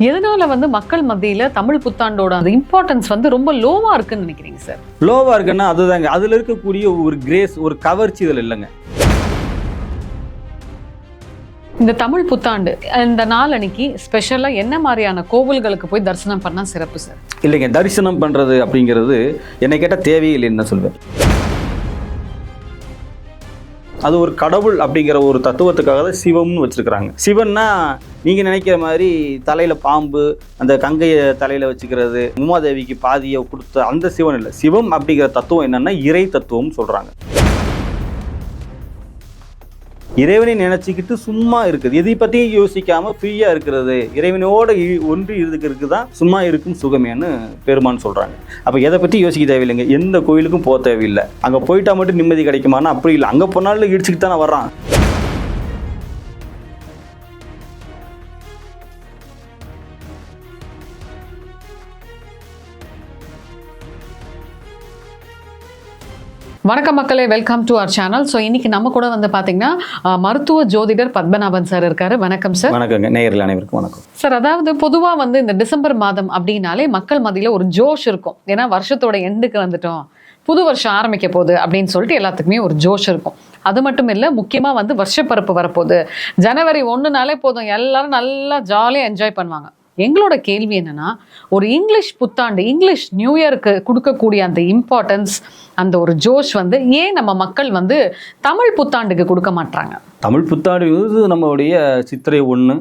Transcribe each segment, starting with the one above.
எதனால வந்து மக்கள் மத்தியில தமிழ் புத்தாண்டோட அந்த இம்பார்ட்டன்ஸ் வந்து ரொம்ப லோவா இருக்குன்னு நினைக்கிறீங்க சார் லோவாக இருக்குன்னா அதுதாங்க. அதில் இருக்கக்கூடிய ஒரு கிரேஸ் ஒரு கவர்ச்சி இதில் இல்லைங்க. இந்த தமிழ் புத்தாண்டு இந்த நாள் அன்னைக்கு ஸ்பெஷலா என்ன மாதிரியான கோவில்களுக்கு போய் தரிசனம் பண்ணா சிறப்பு சார் இல்லைங்க. தரிசனம் பண்ணுறது அப்படிங்கிறது என்னை கேட்டால் தேவையில்லைன்னு தான் சொல்வேன். அது ஒரு கடவுள் அப்படிங்கிற ஒரு தத்துவத்துக்காக தான் சிவம்னு வச்சுருக்கிறாங்க. சிவன்னா நீங்கள் நினைக்கிற மாதிரி தலையில் பாம்பு அந்த கங்கையை தலையில் வச்சுக்கிறது உமாதேவிக்கு பாதியை கொடுத்த அந்த சிவன் இல்லை. சிவம் அப்படிங்கிற தத்துவம் என்னன்னா இறை தத்துவம்னு சொல்கிறாங்க இறைவனை நினச்சிக்கிட்டு சும்மா இருக்குது. எதை பற்றியும் யோசிக்காமல் ஃப்ரீயாக இருக்கிறது. இறைவனோட இ- இருக்கிறதுக்கு தான் சும்மா இருக்கும் சுகமேன்னு பெருமான் சொல்கிறாங்க அப்போ எதை பற்றி யோசிக்க தேவையில்லைங்க. எந்த கோயிலுக்கும் போக தேவையில்லை. அங்கே போயிட்டா மட்டும் நிம்மதி கிடைக்குமானா அப்படி இல்லை. அங்கே போனாலும் இடிச்சுக்கிட்டு தானே வர்றான். வணக்கம் மக்களே welcome to our channel so இன்னைக்கு நம்ம கூட வந்து பாத்தீங்கன்னா அஹ், மருத்துவ ஜோதிடர் பத்மநாபன் சார் இருக்காரு. வணக்கம் சார் வணக்கங்க. நேயர்கள் அனைவருக்கும் வணக்கம். சார் அதாவது பொதுவா வந்து இந்த டிசம்பர் மாதம் அப்படின்னாலே மக்கள் மத்தியில ஒரு ஜோஷ் இருக்கும். ஏன்னா வருஷத்தோட எண்டுக்கு வந்துட்டோம். புது வருஷம் ஆரம்பிக்க போகுது அப்படின்னு சொல்லிட்டு எல்லாத்துக்குமே ஒரு ஜோஷ் இருக்கும். அது மட்டும் இல்லை முக்கியமா வந்து வருஷப்பருப்பு வரப்போகுது. ஜனவரி ஒன்றுனாலே போதும். எல்லாரும் நல்லா ஜாலியாக என்ஜாய் பண்ணுவாங்க. எங்களோட கேள்வி என்னன்னா ஒரு இங்கிலீஷ் புத்தாண்டு இங்கிலீஷ் நியூ இயருக்கு கொடுக்கக்கூடிய அந்த இம்பார்ட்டன்ஸ் அந்த ஒரு ஜோஷ் வந்து ஏன் நம்ம மக்கள் வந்து தமிழ் புத்தாண்டுக்கு கொடுக்க மாட்டாங்க தமிழ் புத்தாண்டு நம்மளுடைய சித்திரை ஒன்று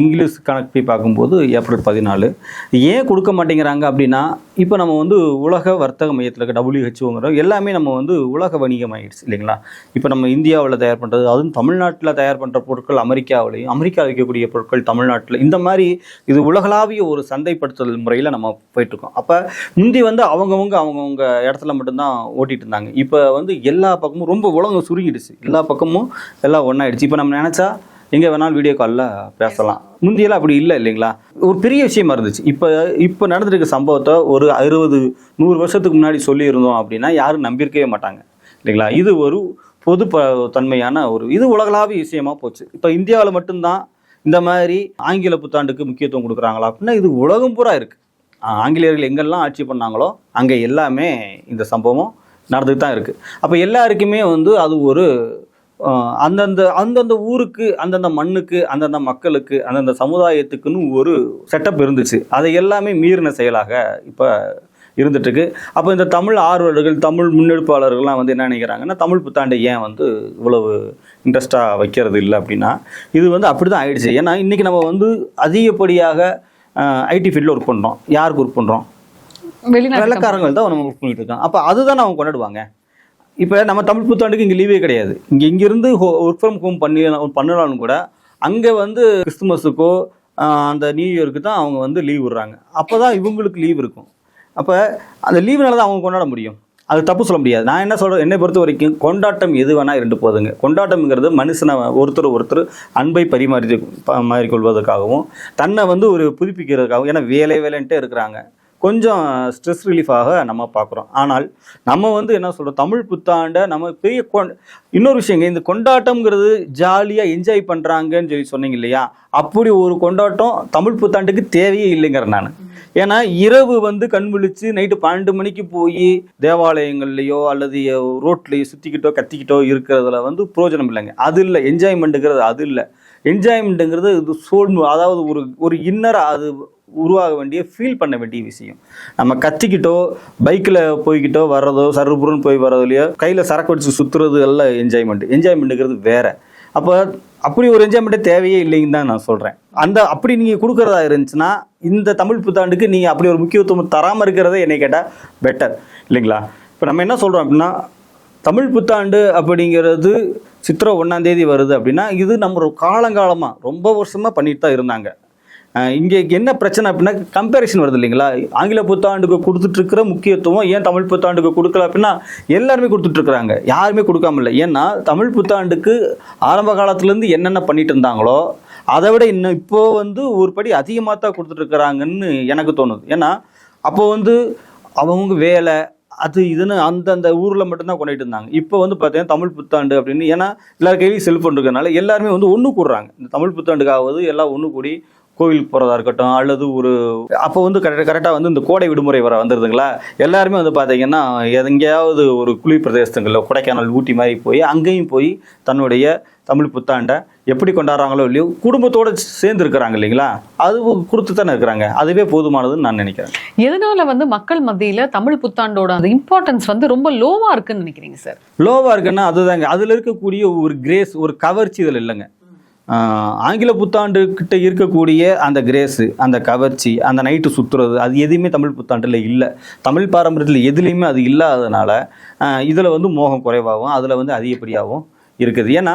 இங்கிலீஷ் கணக்கு பார்க்கும்போது ஏப்ரல் பதினாலு. ஏன் கொடுக்க மாட்டேங்கிறாங்க அப்படின்னா இப்போ நம்ம வந்து உலக வர்த்தக மையத்தில் இருக்க டபிள்யூஹெச்ஓங்கிற எல்லாமே நம்ம வந்து உலக வணிகம் ஆயிடுச்சு இல்லைங்களா? இப்போ நம்ம இந்தியாவில் தயார் பண்ணுறது அதுவும் தமிழ்நாட்டில் தயார் பண்ணுற பொருட்கள் அமெரிக்காவிலையும் அமெரிக்கா வைக்கக்கூடிய பொருட்கள் தமிழ்நாட்டில் இந்த மாதிரி இது உலகளாவிய ஒரு சந்தைப்படுத்துதல் முறையில் நம்ம போயிட்டுருக்கோம். அப்போ முந்தி வந்து அவங்கவுங்க அவங்கவுங்க இடத்துல மட்டும்தான் ஓட்டிகிட்டு இருந்தாங்க. இப்போ வந்து எல்லா பக்கமும் ரொம்ப உலகம் சுருங்கிடுச்சு. எல்லா பக்கமும் எல்லாம் ஒன்றாயிடுச்சு இப்போ நம்ம நினச்சா எங்கே வேணாலும் வீடியோ காலில் பேசலாம். முந்தியெல்லாம் அப்படி இல்லை இல்லைங்களா? ஒரு பெரிய விஷயமா இருந்துச்சு. இப்போ இப்போ நடந்திருக்க சம்பவத்தை ஒரு அறுபது நூறு வருஷத்துக்கு முன்னாடி சொல்லியிருந்தோம் அப்படின்னா யாரும் நம்பியிருக்கவே மாட்டாங்க. இல்லைங்களா? இது ஒரு பொது ப தன்மையான ஒரு இது உலகளாவிய விஷயமா போச்சு. இப்போ இந்தியாவில் மட்டும்தான் இந்த மாதிரி ஆங்கில புத்தாண்டுக்கு முக்கியத்துவம் கொடுக்குறாங்களா அப்படின்னா இது உலகம் பூரா இருக்குது ஆங்கிலேயர்கள் எங்கெல்லாம் ஆட்சி பண்ணாங்களோ அங்கே எல்லாமே இந்த சம்பவம் நடந்துட்டு தான் இருக்குது அப்போ எல்லாருக்குமே வந்து அது ஒரு அந்தந்த அந்தந்த ஊருக்கு அந்தந்த மண்ணுக்கு அந்தந்த மக்களுக்கு அந்தந்த சமுதாயத்துக்குன்னு ஒரு செட்டப் இருந்துச்சு. அதை எல்லாமே மீறின செயலாக இப்போ இருந்துட்டுருக்கு. அப்போ இந்த தமிழ் ஆர்வலர்கள் தமிழ் முன்னெடுப்பாளர்கள்லாம் வந்து என்ன நினைக்கிறாங்கன்னா தமிழ் புத்தாண்டை ஏன் வந்து இவ்வளவு இன்ட்ரெஸ்டாக வைக்கிறது இல்லை அப்படின்னா இது வந்து அப்படி தான் ஆயிடுச்சு. ஏன்னா இன்றைக்கி நம்ம வந்து அதிகப்படியாக ஐடி ஃபீல்டில் ஒர்க் பண்ணுறோம் யாருக்கு ஒர்க் பண்ணுறோம் வெள்ளக்காரங்கள் தான் நம்ம ஒர்க் பண்ணிட்டு இருக்காங்க. அப்போ அதுதான் அவங்க கொண்டாடுவாங்க. இப்போ நம்ம தமிழ் புத்தாண்டுக்கு இங்கே லீவே கிடையாது. இங்கே இங்கேருந்து ஒர்க் ஃப்ரம் ஹோம் பண்ணி பண்ணலாம்னு கூட அங்கே வந்து கிறிஸ்துமஸுக்கோ அந்த நியூ இயருக்கு தான் அவங்க வந்து லீவ் விடுறாங்க. அப்போ தான் இவங்களுக்கு லீவ் இருக்கும். அப்போ அந்த லீவுனால தான் அவங்க கொண்டாட முடியும். அது தப்பு சொல்ல முடியாது. நான் என்ன சொல்கிறேன் என்னை பொறுத்த வரைக்கும் கொண்டாட்டம் எது வேணால் இருந்து போதுங்க. கொண்டாட்டம்ங்கிறது மனுஷனை ஒருத்தர் ஒருத்தர் அன்பை பரிமாறி மாறிக்கொள்வதற்காகவும் தன்னை வந்து ஒரு புதுப்பிக்கிறதுக்காகவும் ஏன்னா வேலை வேலைன்ட்டே இருக்கிறாங்க. கொஞ்சம் ஸ்ட்ரெஸ் ரிலீஃபாக நம்ம பார்க்குறோம். ஆனால் நம்ம வந்து என்ன சொல்கிறோம் தமிழ் புத்தாண்டை நம்ம பெரிய கொண் இன்னொரு விஷயங்க இந்த கொண்டாட்டம்ங்கிறது ஜாலியாக என்ஜாய் பண்ணுறாங்கன்னு சொல்லி சொன்னீங்க இல்லையா? அப்படி ஒரு கொண்டாட்டம் தமிழ் புத்தாண்டுக்கு தேவையே இல்லைங்கிறேன் நான். ஏன்னா இரவு வந்து கண் விழிச்சு நைட்டு பன்னெண்டு மணிக்கு போய் தேவாலயங்கள்லையோ அல்லது ரோட்லேயோ சுற்றிக்கிட்டோ கத்திக்கிட்டோ இருக்கிறதுல வந்து பிரயோஜனம் இல்லைங்க. அது இல்லை. என்ஜாய்மெண்ட்டுங்கிறது அது இல்லை. என்ஜாய்மெண்ட்டுங்கிறது இது சோல் அதாவது ஒரு ஒரு இன்னராக அது உருவாக வேண்டிய ஃபீல் பண்ண வேண்டிய விஷயம். நம்ம கத்திக்கிட்டோ பைக்கில் போய்கிட்டோ வர்றதோ சருபுருன்னு போய் வர்றதுலையோ கையில் சரக்கு வச்சு சுற்றுறது எல்லாம் என்ஜாய்மெண்ட் என்ஜாய்மெண்ட்டுங்கிறது வேறு. அப்போ அப்படி ஒரு என்ஜாய்மெண்ட்டே தேவையே இல்லைன்னு தான் நான் சொல்கிறேன் அந்த அப்படி நீங்கள் கொடுக்குறதா இருந்துச்சுன்னா இந்த தமிழ் புத்தாண்டுக்கு நீங்கள் அப்படி ஒரு முக்கியத்துவம் தராமல் இருக்கிறதே என்னை கேட்டால் பெட்டர் இல்லைங்களா? இப்போ நம்ம என்ன சொல்கிறோம் அப்படின்னா தமிழ் புத்தாண்டு அப்படிங்கிறது சித்திரை ஒன்றாந்தேதி வருது அப்படின்னா இது நம்ம காலங்காலமாக ரொம்ப வருஷமாக பண்ணிட்டு தான் இருந்தாங்க. இங்கே என்ன பிரச்சனை அப்படின்னா கம்பேரிஷன் வருது இல்லைங்களா? ஆங்கில புத்தாண்டுக்கு கொடுத்துட்ருக்கிற முக்கியத்துவம் ஏன் தமிழ் புத்தாண்டுக்கு கொடுக்கல அப்படின்னா எல்லாருமே கொடுத்துட்ருக்குறாங்க யாருமே கொடுக்காம இல்லை. ஏன்னா தமிழ் புத்தாண்டுக்கு ஆரம்ப காலத்துலேருந்து என்னென்ன பண்ணிட்டு இருந்தாங்களோ அதை விட இன்னும் இப்போ வந்து ஒரு படி அதிகமாக தான் கொடுத்துட்ருக்குறாங்கன்னு எனக்கு தோணுது. ஏன்னா அப்போ வந்து அவங்க வேலை அது இதுன்னு அந்தந்த ஊரில் மட்டும்தான் கொண்டாடிட்டு இருந்தாங்க. இப்போ வந்து பார்த்தீங்கன்னா தமிழ் புத்தாண்டு அப்படின்னு ஏன்னா எல்லார் கையிலையும் செல்ஃபோன் இருக்கிறதுனால எல்லாருமே வந்து ஒன்று கூடுறாங்க. இந்த தமிழ் புத்தாண்டுக்காவது எல்லாம் ஒன்று கூடி கோவிலுக்கு போகிறதா இருக்கட்டும் அல்லது ஒரு அப்போ வந்து கரெக்டாக கரெக்டாக வந்து இந்த கோடை விடுமுறை வர வந்துடுதுங்களா எல்லாருமே வந்து பார்த்தீங்கன்னா எங்கேயாவது ஒரு குளிர் பிரதேசங்களில் கொடைக்கானல் ஊட்டி மாதிரி போய் அங்கேயும் போய் தன்னுடைய தமிழ் புத்தாண்டை எப்படி கொண்டாடுறாங்களோ இல்லையோ குடும்பத்தோடு சேர்ந்து இருக்கிறாங்க இல்லைங்களா? அது கொடுத்து தானே இருக்கிறாங்க. அதுவே போதுமானதுன்னு நான் நினைக்கிறேன். எதனால வந்து மக்கள் மத்தியில தமிழ் புத்தாண்டோட அந்த இம்பார்ட்டன்ஸ் வந்து ரொம்ப லோவா இருக்குன்னு நினைக்கிறீங்க சார் லோவாக இருக்குன்னா அதுதாங்க. அதில் இருக்கக்கூடிய ஒரு கிரேஸ் ஒரு கவர்ச்சி இதில் இல்லைங்க. ஆங்கில புத்தாண்டுக்கிட்ட இருக்கக்கூடிய அந்த கிரேஸு அந்த கவர்ச்சி அந்த நைட்டு சுற்றுறது அது எதுவுமே தமிழ் புத்தாண்டில் இல்லை. தமிழ் பாரம்பரியத்தில் எதுலேயுமே அது இல்லாததுனால இதில் வந்து மோகம் குறைவாகவும் அதில் வந்து அதிகப்படியாகவும் இருக்குது. ஏன்னா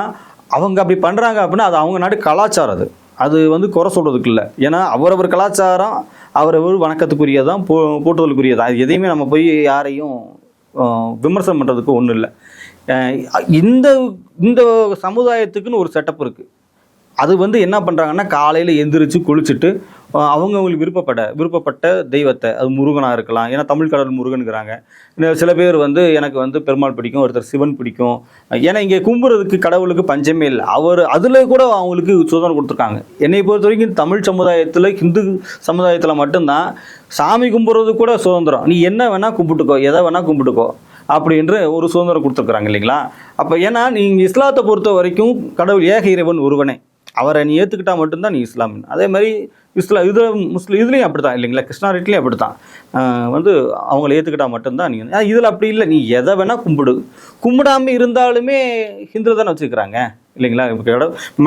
அவங்க அப்படி பண்ணுறாங்க அப்படின்னா அது அவங்க நாடு கலாச்சாரம் அது. அது வந்து குறை சொல்கிறதுக்கு இல்லை. ஏன்னா அவரவர் கலாச்சாரம் அவரவர் வணக்கத்துக்குரியதான் போ போட்டுதலுக்குரியதான் அது எதையுமே நம்ம போய் யாரையும் விமர்சனம் பண்ணுறதுக்கு ஒன்றும் இல்லை. இந்த இந்த சமுதாயத்துக்குன்னு ஒரு செட்டப் இருக்குது அது வந்து என்ன பண்ணுறாங்கன்னா காலையில் எந்திரிச்சு குளிச்சுட்டு அவங்கவுங்களுக்கு அவங்கவங்களுக்கு விருப்பப்பட விருப்பப்பட்ட தெய்வத்தை அது முருகனாக இருக்கலாம் ஏன்னா தமிழ் கடவுள் முருகனுங்கிறாங்க சில பேர் வந்து எனக்கு வந்து பெருமாள் பிடிக்கும் ஒருத்தர் சிவன் பிடிக்கும். ஏன்னா இங்கே கும்புறதுக்கு கடவுளுக்கு பஞ்சமே இல்லை. அவர் அதில் கூட அவங்களுக்கு சுதந்திரம் கொடுத்துருக்காங்க. என்னை பொறுத்த வரைக்கும் தமிழ் சமுதாயத்தில் ஹிந்து சமுதாயத்தில் மட்டும்தான் சாமி கும்பிட்றது கூட சுதந்திரம். நீ என்ன வேணால் கும்பிட்டுக்கோ எதை வேணால் கும்பிட்டுக்கோ அப்படின்ற ஒரு சுதந்திரம் கொடுத்துருக்குறாங்க இல்லைங்களா? அப்போ ஏன்னா நீங்கள் இஸ்லாத்தை பொறுத்த வரைக்கும் கடவுள் ஏக இறைவன் ஒருவனே. அவரை நீ ஏற்றுக்கிட்டா மட்டும்தான் நீ இஸ்லாமின் அதே மாதிரி இஸ்லா இது முஸ்லீம் இதுலேயும் அப்படி தான் இல்லைங்களா கிருஷ்ணாரிட்லேயும் அப்படி தான் வந்து அவங்கள ஏற்றுக்கிட்டா மட்டும்தான் நீ இதில் அப்படி இல்லை. நீ எதை வேணால் கும்பிடு. கும்பிடாம இருந்தாலுமே ஹிந்து தானே வச்சுருக்கிறாங்க இல்லைங்களா?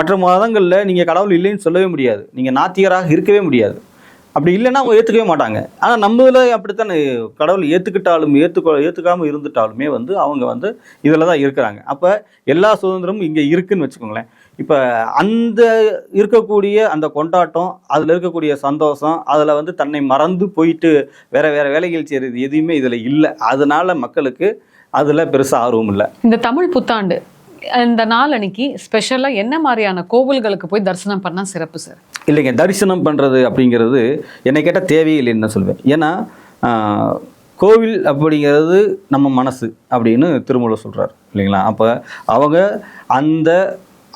மற்ற மதங்களில் நீங்கள் கடவுள் இல்லைன்னு சொல்லவே முடியாது. நீங்கள் நாத்திகராக இருக்கவே முடியாது. அப்படி இல்லைன்னா அவங்க ஏற்றுக்கவே மாட்டாங்க. ஆனால் நம்ம இதில் அப்படித்தானே கடவுள் ஏற்றுக்கிட்டாலும் ஏற்றுக்கொ ஏற்றுக்காமல் இருந்துட்டாலுமே வந்து அவங்க வந்து இதில் தான் இருக்கிறாங்க. அப்போ எல்லா சுதந்திரமும் இங்கே இருக்குதுன்னு வச்சுக்கோங்களேன். இப்போ அந்த இருக்கக்கூடிய அந்த கொண்டாட்டம் அதில் இருக்கக்கூடிய சந்தோஷம் அதில் வந்து தன்னை மறந்து போயிட்டு வேற வேற வேலைகள் செய்கிறது எதுவுமே இதில் இல்லை. அதனால மக்களுக்கு அதில் பெருசாக ஆர்வம் இல்லை. இந்த தமிழ் புத்தாண்டு இந்த நாள் அன்னைக்கு ஸ்பெஷலா என்ன மாதிரியான கோவில்களுக்கு போய் தரிசனம் பண்ணா சிறப்பு சார் இல்லைங்க தரிசனம் பண்ணுறது அப்படிங்கிறது என்னை கேட்டால் தேவையில்லைன்னு தான் சொல்வேன். ஏன்னா கோவில் அப்படிங்கிறது நம்ம மனசு அப்படின்னு திருமூலர் சொல்கிறார் இல்லைங்களா? அப்போ அவங்க அந்த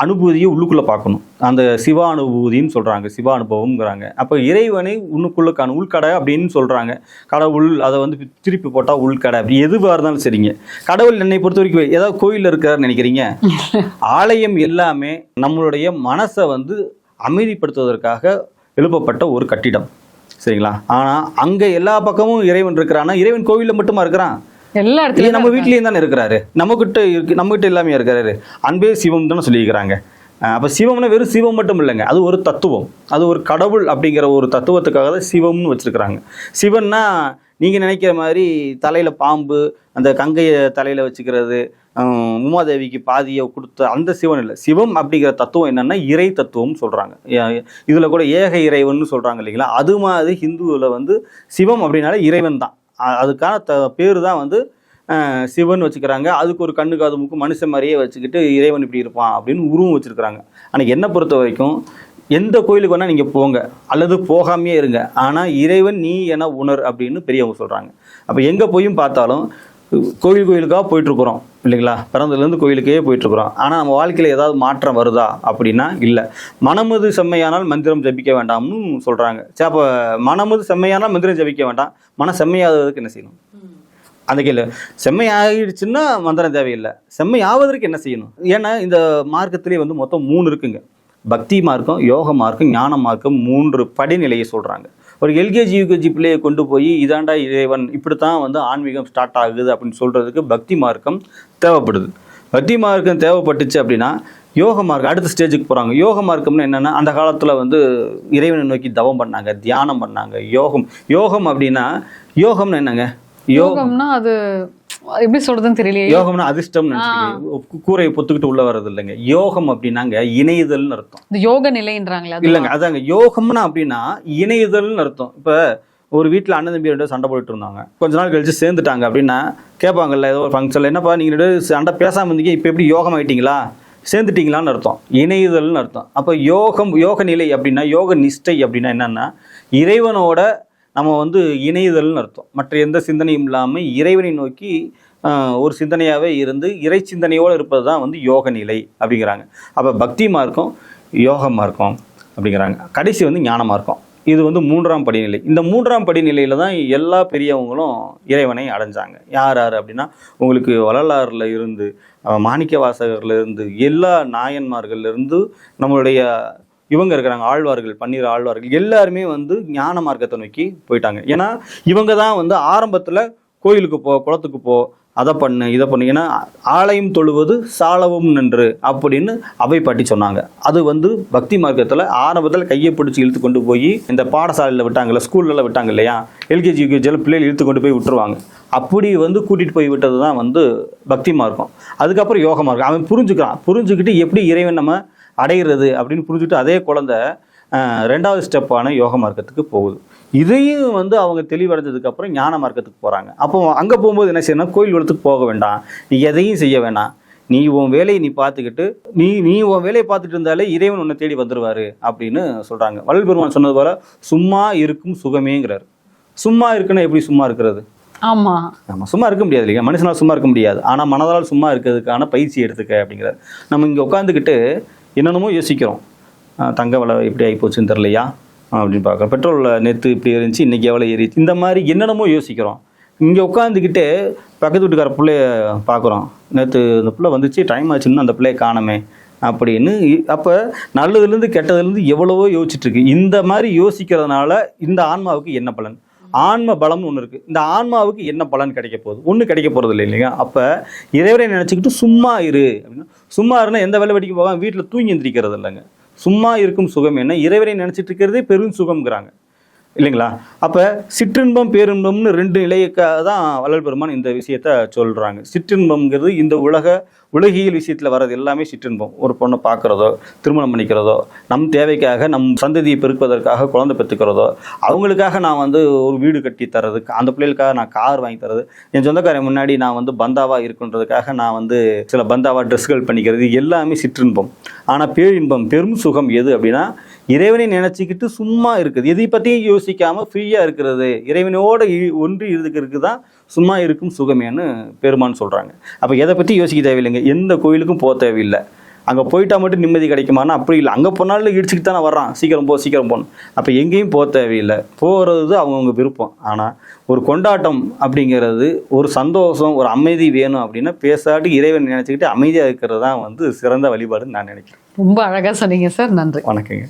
அனுபூதியை உள்ளுக்குள்ளே பார்க்கணும். அந்த சிவ அனுபூதின்னு சொல்கிறாங்க சிவ அனுபவம்ங்கிறாங்க. அப்போ இறைவனை உள்ளுக்குள்ளே காண உள்கடை அப்படின்னு சொல்கிறாங்க கடவுள் அதை வந்து திருப்பி போட்டால் உள்கடை. அப்படி எதுவாக இருந்தாலும் சரிங்க. கடவுள் என்னை பொறுத்த வரைக்கும் ஏதாவது கோயிலில் இருக்காருன்னு நினைக்கிறீங்க? ஆலயம் எல்லாமே நம்மளுடைய மனசை வந்து அமைதிப்படுத்துவதற்காக எழுப்பப்பட்ட ஒரு கட்டிடம். சரிங்களா? ஆனால் அங்கே எல்லா பக்கமும் இறைவன் இருக்கிறான்னா இறைவன் கோவிலில் மட்டுமா இருக்கிறான்? எல்லா இடத்துலயும் நம்ம வீட்லேயும் தானே இருக்கிறாரு. நம்மக்கிட்ட இருக்கு நம்மகிட்ட எல்லாமே இருக்கிறாரு அன்பே சிவம் தானே சொல்லியிருக்கிறாங்க அப்போ சிவம்னா வெறும் சிவம் மட்டும் இல்லைங்க. அது ஒரு தத்துவம். அது ஒரு கடவுள் அப்படிங்கிற ஒரு தத்துவத்துக்காக தான் சிவம்னு வச்சுருக்கிறாங்க. சிவன்னா நீங்கள் நினைக்கிற மாதிரி தலையில் பாம்பு அந்த கங்கையை தலையில் வச்சுக்கிறது உமாதேவிக்கு பாதியை கொடுத்த அந்த சிவன் இல்லை. சிவம் அப்படிங்கிற தத்துவம் என்னன்னா இறை தத்துவம்னு சொல்கிறாங்க இதில் கூட ஏக இறைவன் சொல்கிறாங்க இல்லைங்களா? அது மாதிரி ஹிந்துவில் வந்து சிவம் அப்படின்னாலே இறைவன் தான். அதுக்கான த பேர் தான் வந்து சிவன் வச்சுக்கிறாங்க. அதுக்கு ஒரு கண்ணு காது முக்கு மனுஷன் மாதிரியே வச்சுக்கிட்டு இறைவன் இப்படி இருப்பான் அப்படின்னு உருவம் வச்சுருக்கிறாங்க. ஆனால் என்னை பொறுத்த வரைக்கும் எந்த கோயிலுக்கு வேணால் நீங்கள் போங்க. அல்லது போகாமையே இருங்க. ஆனால் இறைவன் நீ என உணர் அப்படின்னு பெரியவங்க சொல்கிறாங்க அப்போ எங்கே போயும் பார்த்தாலும் கோயில் கோயிலுக்காக போயிட்டுருக்குறோம் இல்லைங்களா? பிறந்ததுலேருந்து கோயிலுக்கே போயிட்டுருக்குறோம். ஆனால் நம்ம வாழ்க்கையில் ஏதாவது மாற்றம் வருதா? அப்படின்னா இல்லை. மனமது செம்மையானால் மந்திரம் ஜபிக்க வேண்டாம்னு சொல்கிறாங்க சரி அப்போ மனமது செம்மையானால் மந்திரம் ஜபிக்க வேண்டாம். மன செம்மையாததுக்கு என்ன செய்யணும்? அந்த கேள்வி செம்மை ஆகிடுச்சுன்னா மந்திரம் தேவையில்லை. செம்மை ஆவதற்கு என்ன செய்யணும்? ஏன்னா இந்த மார்க்கத்திலே வந்து மொத்தம் மூணு இருக்குங்க. பக்தி மார்க்கம் யோக மார்க்கம் ஞான மார்க்கம் மூன்று படிநிலையை சொல்கிறாங்க ஒரு எல்கேஜி யூகேஜி பிள்ளையை கொண்டு போய் இதாண்டா இறைவன் இப்படித்தான் வந்து ஆன்மீகம் ஸ்டார்ட் ஆகுது அப்படின்னு சொல்கிறதுக்கு பக்தி மார்க்கம் தேவைப்படுது. பக்தி மார்க்கம் தேவைப்பட்டுச்சு அப்படின்னா யோக மார்க்கம் அடுத்த ஸ்டேஜுக்கு போகிறாங்க யோக மார்க்கம்னு என்னென்னா அந்த காலத்தில் வந்து இறைவனை நோக்கி தவம் பண்ணாங்க தியானம் பண்ணாங்க யோகம். யோகம் அப்படின்னா யோகம்னு என்னங்க? யோகம்னா அது எப்படி சொல்றதுன்னு தெரியலையே. யோகம்னா அதிர்ஷ்டம் கூரையை பொத்துக்கிட்டு உள்ள வர்றது இல்லைங்க. யோகம் அப்படின்னாங்க இணையுதல்னு அர்த்தம். இந்த யோக நிலைன்றாங்களே இல்லைங்க அதாங்க. யோகம்னா அப்படின்னா இணையுதல்னு அர்த்தம். இப்போ ஒரு வீட்டில் அண்ணன் தம்பி ரெண்டு சண்டை போட்டுட்டு இருந்தாங்க. கொஞ்ச நாள் கழிச்சு சேர்ந்துட்டாங்க அப்படின்னா கேட்பாங்கல்ல ஏதோ ஒரு ஃபங்க்ஷனில் என்னப்பா நீங்கள் ரெண்டு சண்டை பேசாமல் இருந்தீங்க இப்போ எப்படி யோகம் ஆயிட்டீங்களா சேர்ந்துட்டீங்களான்னு அர்த்தம். இணையுதல்னு அர்த்தம். அப்போ யோகம் யோக நிலை அப்படின்னா யோக நிஷ்டை அப்படின்னா என்னன்னா இறைவனோட நம்ம வந்து இணையுதல்னு அர்த்தம். மற்ற எந்த சிந்தனையும் இல்லாமல் இறைவனை நோக்கி ஒரு சிந்தனையாகவே இருந்து இறை சிந்தனையோடு இருப்பது தான் வந்து யோக நிலை அப்படிங்கிறாங்க. அப்போ பக்தி மார்க்கம் யோக மார்க்கம் அப்படிங்கிறாங்க. கடைசி வந்து ஞான மார்க்கம். இது வந்து மூன்றாம் படிநிலை. இந்த மூன்றாம் படிநிலையில் தான் எல்லா பெரியவங்களும் இறைவனை அடைஞ்சாங்க. யார் யார் அப்படின்னா உங்களுக்கு வள்ளலாறுல இருந்து மாணிக்க வாசகர்லேருந்து எல்லா நாயன்மார்கள்லேருந்து நம்மளுடைய இவங்க இருக்கிறாங்க ஆழ்வார்கள் பன்னீர் ஆழ்வார்கள் எல்லாருமே வந்து ஞான மார்க்கத்தை நோக்கி போயிட்டாங்க. ஏன்னா இவங்க தான் வந்து ஆரம்பத்தில் கோயிலுக்கு போ குளத்துக்கு போ அதை பண்ணு இதை பண்ணு. ஏன்னா ஆலயம் தொழுவது சாலவும் நின்று அப்படின்னு அவை பாட்டி சொன்னாங்க. அது வந்து பக்தி மார்க்கத்தில் ஆரம்பத்தில் கையை பிடிச்சி இழுத்து கொண்டு போய் இந்த பாடசாலையில் விட்டாங்கல்ல ஸ்கூல்லலாம் விட்டாங்க இல்லையா? எல்கேஜி யூகேஜியில் பிள்ளைகள் இழுத்து கொண்டு போய் விட்டுருவாங்க. அப்படி வந்து கூட்டிகிட்டு போய் விட்டது தான் வந்து பக்தி மார்க்கம். அதுக்கப்புறம் யோக மார்க்கம். அவன் புரிஞ்சுக்கிறான். புரிஞ்சுக்கிட்டு எப்படி இறைவன் நம்ம அடைகிறது அப்படின்னு புரிஞ்சுக்கிட்டு அதே குழந்தை ரெண்டாவது ஸ்டெப்பான யோக மார்க்கத்துக்கு போகுது. இதையும் வந்து அவங்க தெளிவடைஞ்சதுக்கு அப்புறம் ஞான மார்க்கத்துக்கு போகிறாங்க அப்போ அங்கே போகும்போது என்ன செய்யணும் கோயில் குளத்துக்கு போக வேண்டாம். நீ எதையும் செய்ய வேண்டாம் நீ உன் வேலையை நீ பார்த்துக்கிட்டு நீ நீ உன் வேலையை பார்த்துட்டு இருந்தாலே இறைவன் உன்னை தேடி வந்துருவாரு அப்படின்னு சொல்கிறாங்க வள்ளல் பெருமான் சொன்னது போல சும்மா இருக்கும் சுகமேங்கிறார். சும்மா இருக்குன்னா எப்படி சும்மா இருக்கிறது? ஆமா. நம்ம சும்மா இருக்க முடியாது இல்லையா? மனுஷனால் சும்மா இருக்க முடியாது. ஆனால் மனதால் சும்மா இருக்கிறதுக்கான பயிற்சி எடுத்துக்க அப்படிங்கிறார். நம்ம இங்கே உட்காந்துக்கிட்டு என்னென்னமோ யோசிக்கிறோம். தங்க விலை எப்படி ஆகிப்போச்சுன்னு தெரிலையா அப்படின்னு பார்க்குறோம். பெட்ரோல் நேற்று இப்படி இருந்துச்சு இன்றைக்கி எவ்வளோ ஏறிச்சு? இந்த மாதிரி என்னென்னமோ யோசிக்கிறோம். இங்கே உட்காந்துக்கிட்டே பக்கத்து வீட்டுக்கார பிள்ளைய பார்க்குறோம். நேற்று இந்த பிள்ளை வந்துச்சு டைம் ஆச்சுன்னு அந்த பிள்ளையை காணமே அப்படின்னு. அப்போ நல்லதுலேருந்து கெட்டதுலேருந்து எவ்வளவோ யோசிச்சுட்ருக்கு இந்த மாதிரி யோசிக்கிறதுனால இந்த ஆன்மாவுக்கு என்ன பலன்? ஆன்ம பலம்னு ஒன்று இருக்குது இந்த ஆன்மாவுக்கு என்ன பலன் கிடைக்க போகுது? ஒன்றும் கிடைக்க போகிறது இல்லை இல்லைங்க. அப்போ இறைவரை நினச்சிக்கிட்டு சும்மா இரு. அப்படின்னா சும்மா இருந்தால் எந்த வேலை வெடிக்க போவாங்க வீட்டில் தூங்கி எந்திரிக்கிறது இல்லைங்க. சும்மா இருக்கும் சுகம் என்ன? இறைவரை நினச்சிட்டு இருக்கிறதே பெரும் சுகம்ங்கிறாங்க. இல்லைங்களா? அப்போ சிற்றின்பம் பேரின்பம்னு ரெண்டு நிலைக்காக தான் வள்ளல் பெருமான் இந்த விஷயத்த சொல்கிறாங்க சிற்றின்பம்ங்கிறது இந்த உலக உலகியல் விஷயத்தில் வர்றது எல்லாமே சிற்றின்பம். ஒரு பொண்ணை பார்க்குறதோ திருமணம் பண்ணிக்கிறதோ நம் தேவைக்காக நம் சந்ததியை பெருக்குவதற்காக குழந்தை பெற்றுக்கிறதோ அவங்களுக்காக நான் வந்து ஒரு வீடு கட்டி தரது அந்த பிள்ளைகளுக்காக நான் கார் வாங்கி தரது என் சொந்தக்காரன் முன்னாடி நான் வந்து பந்தாவாக இருக்குன்றதுக்காக நான் வந்து சில பந்தாவாக ட்ரெஸ்கள் பண்ணிக்கிறது எல்லாமே சிற்றின்பம். ஆனால் பேரின்பம் பெரும் சுகம் எது அப்படின்னா இறைவனை நினச்சிக்கிட்டு சும்மா இருக்குது. எதை பற்றியும் யோசிக்காமல் ஃப்ரீயாக இருக்கிறது. இறைவனோட ஒன்றி இருக்கிறதுக்கு தான் சும்மா இருக்கும் சுகமேன்னு பெருமான்னு சொல்கிறாங்க அப்போ எதை பற்றி யோசிக்க தேவையில்லைங்க. எந்த கோயிலுக்கும் போக தேவையில்லை. அங்கே போயிட்டா மட்டும் நிம்மதி கிடைக்குமானா அப்படி இல்லை. அங்கே போனாலும் இடிச்சுக்கிட்டு தானே வர்றான். சீக்கிரம் போ சீக்கிரம் போகணும் அப்போ எங்கேயும் போக தேவையில்லை. போகிறது அவங்கவுங்க விருப்பம். ஆனால் ஒரு கொண்டாட்டம் அப்படிங்கிறது ஒரு சந்தோஷம் ஒரு அமைதி வேணும் அப்படின்னா பேசாட்டி இறைவன் நினச்சிக்கிட்டு அமைதியாக இருக்கிறது தான் வந்து சிறந்த வழிபாடுன்னு நான் நினைக்கிறேன். ரொம்ப அழகா சொன்னீங்க சார். நன்றி. வணக்கங்க.